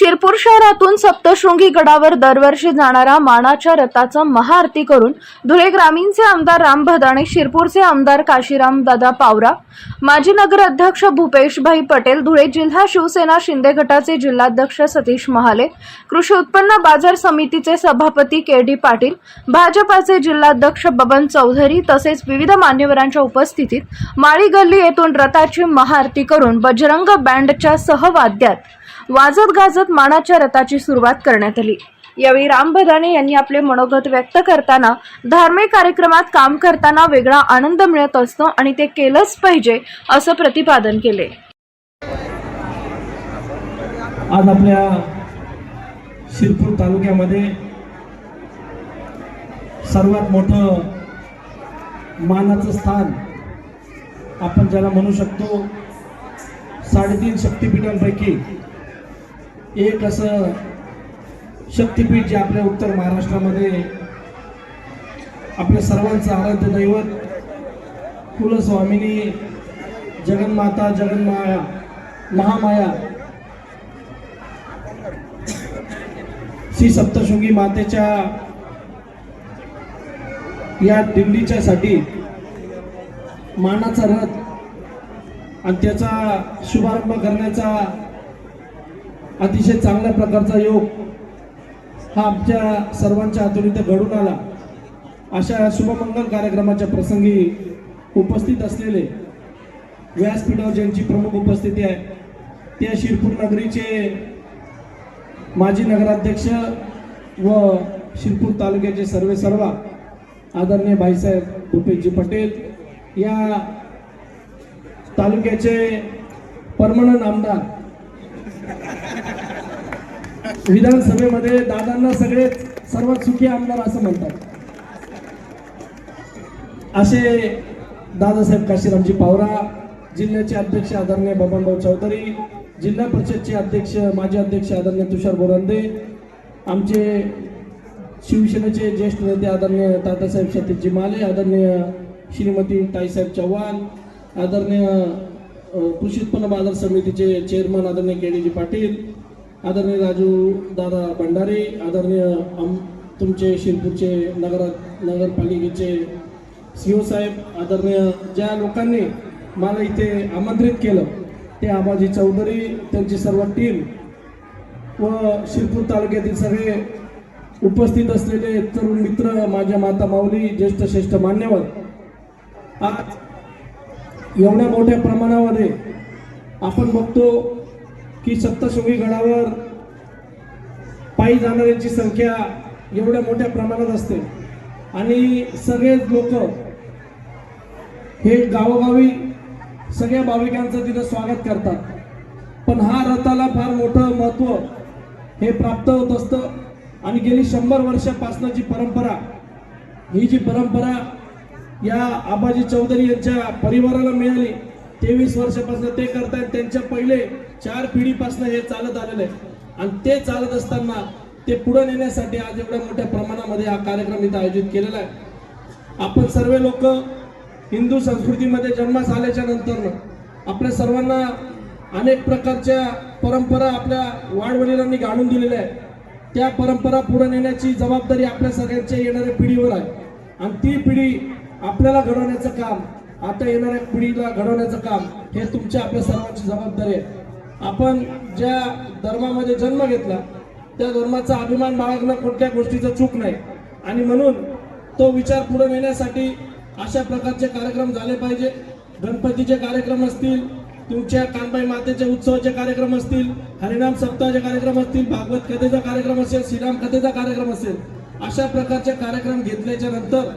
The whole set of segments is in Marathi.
शिरपूर शहरातून सप्तशृंगी गडावर दरवर्षी जाणारा मानाच्या रथाचा महाआरती करून धुळे ग्रामीणचे आमदार राम भदाणे शिरपूरचे आमदार काशीराम दादा पावरा माजी नगराध्यक्ष भूपेशभाई पटेल धुळे जिल्हा शिवसेना शिंदे गटाचे जिल्हाध्यक्ष सतीश महाले कृषी उत्पन्न बाजार समितीचे सभापती के डी पाटील भाजपाचे जिल्हाध्यक्ष बबन चौधरी तसेच विविध मान्यवरांच्या उपस्थितीत माळी गल्ली येथून रथाची महाआरती करून बजरंग बँडच्या सहवाद्यात वाजत गाजत मानाच्या रथाची सुरुवात करण्यात आली. यावेळी राम भदाने यांनी आपले मनोगत व्यक्त करताना धार्मिक कार्यक्रमात काम करताना वेगळा आनंद मिळत असतो आणि ते केलंच पाहिजे असं प्रतिपादन केले. आज आपल्या शिरपूर तालुक्यामध्ये सर्वात मोठं मानाचं स्थान आपण ज्याला म्हणू शकतो साडेतीन शक्तिपीठांपैकी एक असं शक्तिपीठ जे आपल्या उत्तर महाराष्ट्रामध्ये आपल्या सर्वांचं आराध्य दैवत कुलस्वामिनी जगन्माता जगन्माया महामाया श्री सप्तशृंगी मातेच्या या दिंडीच्या साठी मानाचा रथ आणि त्याचा शुभारंभ करण्याचा अतिशय चांगल्या प्रकारचा योग हा आमच्या सर्वांच्या हातून इथे घडून आला. अशा शुभमंगल कार्यक्रमाच्या प्रसंगी उपस्थित असलेले व्यासपीठावर ज्यांची प्रमुख उपस्थिती आहे त्या शिरपूर नगरीचे माजी नगराध्यक्ष व शिरपूर तालुक्याचे सर्वे सर्वा आदरणीय भाईसाहेब भूपेशजी पटेल या तालुक्याचे परमनंट आमदार विधानसभेमध्ये दादांना सगळे सर्वात सुखी आमदार असं म्हणतात. असे दादासाहेब काशीरामजी पावरा जिल्ह्याचे अध्यक्ष आदरणीय बबनभाऊ चौधरी जिल्हा परिषदचे अध्यक्ष माजी अध्यक्ष आदरणीय तुषार बोरांदे आमचे शिवसेनेचे ज्येष्ठ नेते आदरणीय तात्यासाहेब सतीशजी माले आदरणीय श्रीमती ताईसाहेब चव्हाण आदरणीय कृषी उत्पन्न बाजार समितीचे चेअरमन आदरणीय केडीजी पाटील आदरणीय राजू दादा भंडारे आदरणीय आम तुमचे शिरपूरचे नगर नगरपालिकेचे सीओ साहेब आदरणीय ज्या लोकांनी मला इथे आमंत्रित केलं ते आबाजी चौधरी त्यांची सर्व टीम व शिरपूर तालुक्यातील सगळे उपस्थित असलेले तरुण मित्र माझ्या माता माऊली ज्येष्ठ श्रेष्ठ मान्यवर आज एवढ्या मोठ्या प्रमाणामध्ये आपण बघतो की सप्तशृंगी गडावर पायी जाणाऱ्यांची संख्या एवढ्या मोठ्या प्रमाणात असते. आणि सगळेच लोक हे गावोगावी सगळ्या भाविकांचं तिथं स्वागत करतात. पण हा रथाला फार मोठं महत्त्व हे प्राप्त होत असतं. आणि गेली शंभर वर्षापासूनची परंपरा ही जी परंपरा या आबाजी चौधरी यांच्या परिवाराला मिळाली तेवीस वर्षापासून ते करतायत. त्यांच्या पहिले चार पिढीपासून हे चालत आलेलं आहे. आणि ते चालत असताना ते पुढे नेण्यासाठी आज एवढ्या मोठ्या प्रमाणामध्ये हा कार्यक्रम इथं आयोजित केलेला आहे. आपण सर्व लोक हिंदू संस्कृतीमध्ये जन्मास आल्याच्यानंतर आपल्या सर्वांना अनेक प्रकारच्या परंपरा आपल्या वाडवडिलांनी घालून दिलेल्या आहेत. त्या परंपरा पुढे नेण्याची जबाबदारी आपल्या सगळ्यांच्या येणाऱ्या पिढीवर आहे. आणि ती पिढी आपल्याला घडवण्याचं काम आता येणाऱ्या पिढीला घडवण्याचं काम हे तुमच्या आपल्या सर्वांची जबाबदारी आहे. आपण ज्या धर्मामध्ये जन्म घेतला त्या धर्माचा अभिमान बाळगणं कोणत्या गोष्टीचं चूक नाही. आणि म्हणून तो विचार पुढे नेण्यासाठी अशा प्रकारचे कार्यक्रम झाले पाहिजे. गणपतीचे कार्यक्रम असतील तुमच्या कानबाई मातेचे उत्सवाचे कार्यक्रम असतील हरिनाम सप्ताहाचे कार्यक्रम असतील भागवत कथेचा कार्यक्रम असेल श्रीराम कथेचा कार्यक्रम असेल अशा प्रकारचे कार्यक्रम घेतल्याच्या नंतर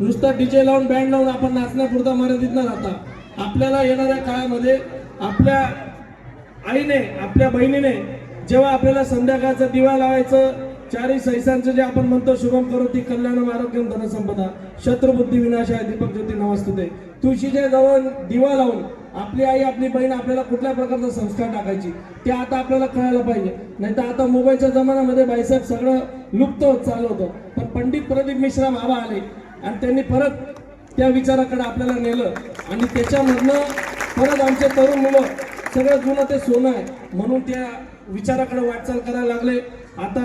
नुसता डीजे लावून बँड लावून आपण नाचण्यापुरता मर्यादित न राहता आपल्याला येणाऱ्या काळामध्ये आपल्या आईने आपल्या बहिणीने जेव्हा आपल्याला संध्याकाळचा दिवा लावायचं चारही सैसांचं जे आपण म्हणतो शुभम करोती कल्याणम आरोग्यम धनसंपदा शत्रुबुद्धी आहे दीपक ज्योती नमस्तुते तुळशीच्या जवळ दिवा लावून आपली आई आपली बहीण आपल्याला कुठल्या प्रकारचा संस्कार टाकायची ते आता आपल्याला कळायला पाहिजे. नाही तर आता मोबाईलच्या जमान्यामध्ये बाईसाहेब सगळं लुप्त होत चाललं होतं. पण पंडित प्रदीप मिश्रा बाबा आले आणि त्यांनी परत त्या विचाराकडे आपल्याला नेलं. आणि त्याच्यामधनं परत आमचे तरुण मुलं सगळं जुनं ते सोनं आहे. म्हणून त्या विचाराकडे वाटचाल करायला लागले. आता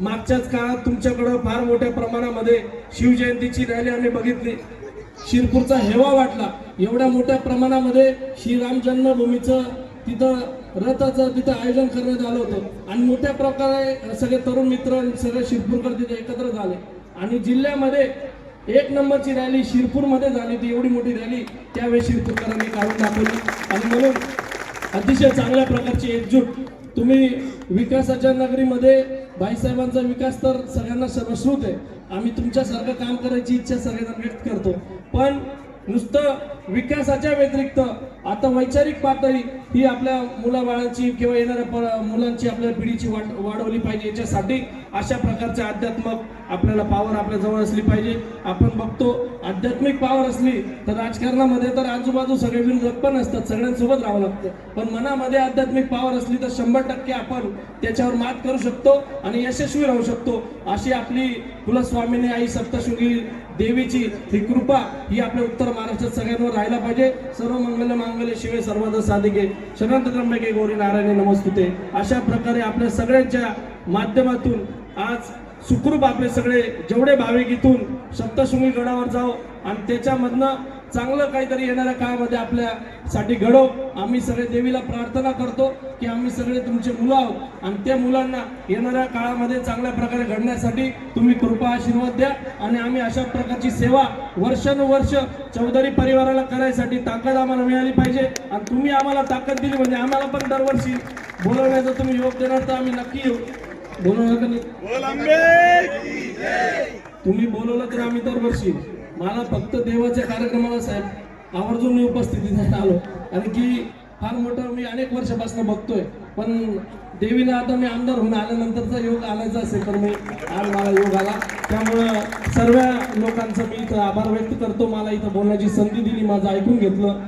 मागच्याच काळात तुमच्याकडं फार मोठ्या प्रमाणामध्ये शिवजयंतीची रॅली आम्ही बघितली. शिरपूरचा हेवा वाटला. एवढ्या मोठ्या प्रमाणामध्ये श्रीराम जन्मभूमीचं तिथं रथाचं तिथं आयोजन करण्यात आलं होतं. आणि मोठ्या प्रकारे सगळे तरुण मित्र सगळे शिरपूरकर तिथे एकत्र झाले. आणि जिल्ह्यामध्ये एक नंबरची रॅली शिरपूरमध्ये झाली ती एवढी मोठी रॅली त्यावेळी शिरपूरकरांनी काढून दाखवली आणि म्हणून अतिशय चांगल्या प्रकारची एकजूट. तुम्ही विकासाच्या नगरीमध्ये भाईसाहेबांचा विकास तर सगळ्यांना सर्वश्रुत आहे. आम्ही तुमच्यासारखं काम करायची इच्छा सगळ्यांना व्यक्त करतो. पण नुसतं विकासाच्या व्यतिरिक्त आता वैचारिक पातळी ही आपल्या मुलाबाळांची किंवा येणाऱ्या प- मुलांची आपल्या पिढीची वाढ वाढवली पाहिजे. याच्यासाठी अशा प्रकारचे आध्यात्मक आपल्याला पावर आपल्या जवळ असली पाहिजे. आपण बघतो आध्यात्मिक पावर असली तर राजकारणामध्ये तर आजूबाजू सगळे विरोधक पण असतात सगळ्यांसोबत राहावं लागतं. पण मनामध्ये आध्यात्मिक पावर असली तर शंभर टक्के आपण त्याच्यावर मात करू शकतो आणि यशस्वी राहू शकतो. अशी आपली कुलस्वामिनी आई सप्तशृंगी देवीची ही कृपा ही आपल्या उत्तर महाराष्ट्रात सगळ्यांवर राहायला पाहिजे. सर्व मंगल मांगल शिवे सर्वाद साधिके शरंत त्र्यंबके गौरी नारायणी नमस्तुते. अशा प्रकारे आपल्या सगळ्यांच्या माध्यमातून आज सुखरूप आपले सगळे जेवढे भाविक इथून सप्तशृंगी गडावर जाऊ आणि त्याच्यामधनं चांगलं काहीतरी येणाऱ्या काळामध्ये आपल्यासाठी घडो. आम्ही सगळे देवीला प्रार्थना करतो की आम्ही सगळे तुमचे मुलं आहोत. आणि त्या मुलांना येणाऱ्या काळामध्ये चांगल्या प्रकारे घडण्यासाठी तुम्ही कृपा आशीर्वाद द्या. आणि आम्ही अशा प्रकारची सेवा वर्षानुवर्ष चौधरी परिवाराला करायसाठी ताकद आम्हाला मिळाली पाहिजे. आणि तुम्ही आम्हाला ताकद दिली म्हणजे आम्हाला पण दरवर्षी बोलवण्याचं तुम्ही योग देणार तर आम्ही नक्की येऊ. बोलवणार नाही? तुम्ही बोलवलं तर आम्ही दरवर्षी मला फक्त देवाच्या कार्यक्रमाला साहेब आवर्जून मी उपस्थिती आलो. कारण की फार मोठं मी अनेक वर्षापासून बघतोय. पण देवीला आता मी आमदार होऊन आल्यानंतरचा योग आलायचा असेल तर मी आज मला योग आला त्यामुळं सर्व लोकांचं मी इथं आभार व्यक्त करतो. मला इथं बोलण्याची संधी दिली माझं ऐकून घेतलं.